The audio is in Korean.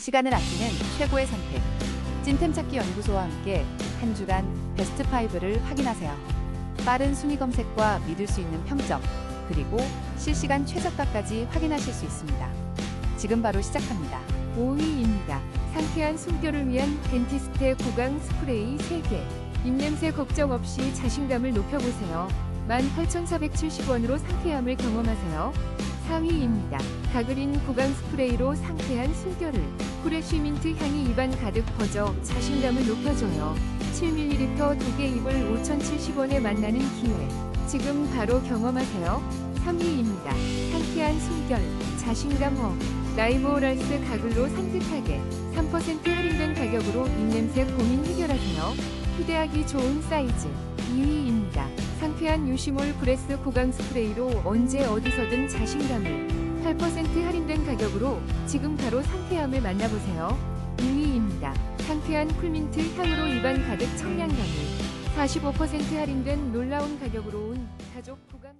시간을 아끼는 최고의 선택. 찐템 찾기 연구소와 함께 한 주간 베스트 5를 확인하세요. 빠른 순위 검색과 믿을 수 있는 평점, 그리고 실시간 최저가까지 확인하실 수 있습니다. 지금 바로 시작합니다. 5위입니다. 상쾌한 숨결을 위한 덴티스테 구강 스프레이 3개. 입냄새 걱정 없이 자신감을 높여보세요. 18,470원으로 상쾌함을 경험하세요. 4위입니다. 가그린 구강 스프레이로 상쾌한 숨결을. 프레쉬 민트 향이 입안 가득 퍼져 자신감을 높여줘요. 7ml 2개 입을 5,070원에 만나는 기회. 지금 바로 경험하세요. 3위입니다. 상쾌한 숨결, 자신감 업. 라이모랄스 가글로 산뜻하게 3% 할인된 가격으로 입냄새 고민 해결하세요. 휴대하기 좋은 사이즈 2위입니다. 상쾌한 유시몰 브레스 구강 스프레이로 언제 어디서든 자신감을 8% 할인된 가격으로 지금 바로 상쾌함을 만나보세요. 2위입니다. 상쾌한 쿨민트 향으로 입안 가득 청량감을 45% 할인된 놀라운 가격으로 온 가족 구강